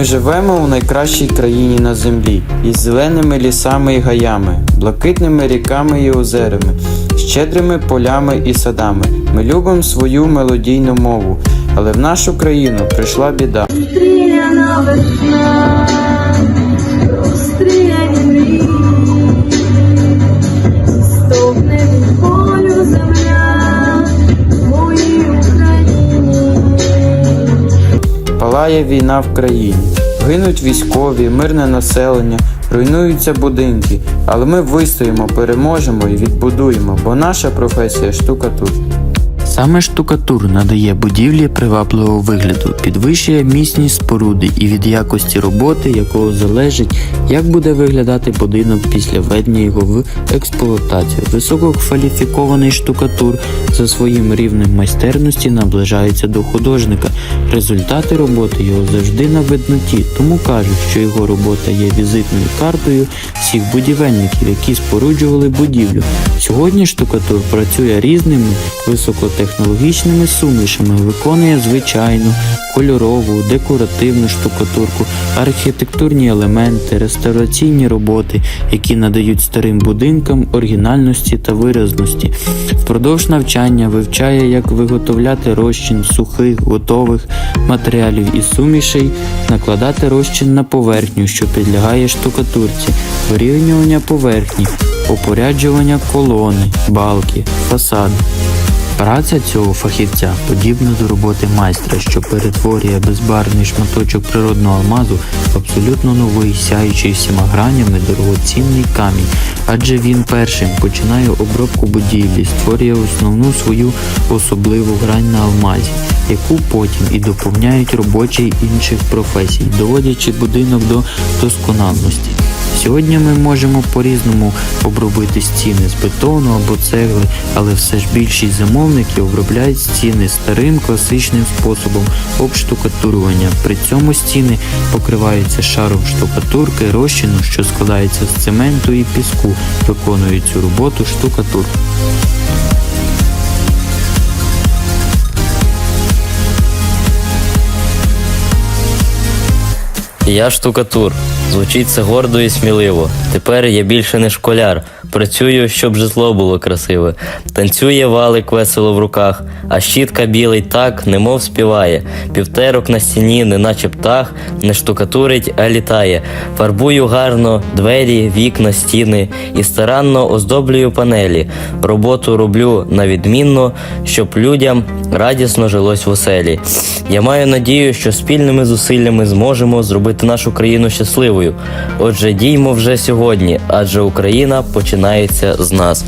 Ми живемо у найкращій країні на землі, із зеленими лісами і гаями, блакитними ріками і озерами, щедрими полями і садами. Ми любимо свою мелодійну мову, але в нашу країну прийшла біда. Палає війна в країні, гинуть військові, мирне населення, руйнуються будинки, але ми вистоїмо, переможемо і відбудуємо, бо наша професія штукатур. Саме штукатур надає будівлі привабливого вигляду, підвищує міцність споруди і від якості роботи, якого залежить, як буде виглядати будинок після введення його в експлуатацію. Висококваліфікований штукатур за своїм рівнем майстерності наближається до художника. Результати роботи його завжди на видноті, тому кажуть, що його робота є візитною картою всіх будівельників, які споруджували будівлю. Сьогодні штукатур працює різними високотехнологічними сумішами, виконує звичайну, кольорову, декоративну штукатурку, архітектурні елементи, реставраційні роботи, які надають старим будинкам оригінальності та виразності. Впродовж навчання вивчає, як виготовляти розчин сухих, готових матеріалів і сумішей, накладати розчин на поверхню, що підлягає штукатурці, вирівнювання поверхні, опоряджування колони, балки, фасади. Праця цього фахівця подібна до роботи майстра, що перетворює безбарний шматочок природного алмазу в абсолютно новий, сяючий всіма гранями дорогоцінний камінь, адже він першим починає обробку будівлі, створює основну свою особливу грань на алмазі, яку потім і доповняють робочі інших професій, доводячи будинок до досконалості. Сьогодні ми можемо по-різному обробити стіни з бетону або цегли, але все ж більшість замовників обробляють стіни старим класичним способом обштукатурування. При цьому стіни покриваються шаром штукатурки, розчину, що складається з цементу і піску, виконують цю роботу штукатур. Я штукатур. Звучить це гордо і сміливо. Тепер я більше не школяр. Працюю, щоб житло було красиве. Танцює валик весело в руках, а щітка білий так, немов співає. Півтерок на стіні, неначе птах, не штукатурить, а літає. Фарбую гарно двері, вікна, стіни і старанно оздоблюю панелі. Роботу роблю на відмінно, щоб людям радісно жилось в оселі. Я маю надію, що спільними зусиллями зможемо зробити нашу країну щасливою. Отже, діймо вже сьогодні, адже Україна починається з нас.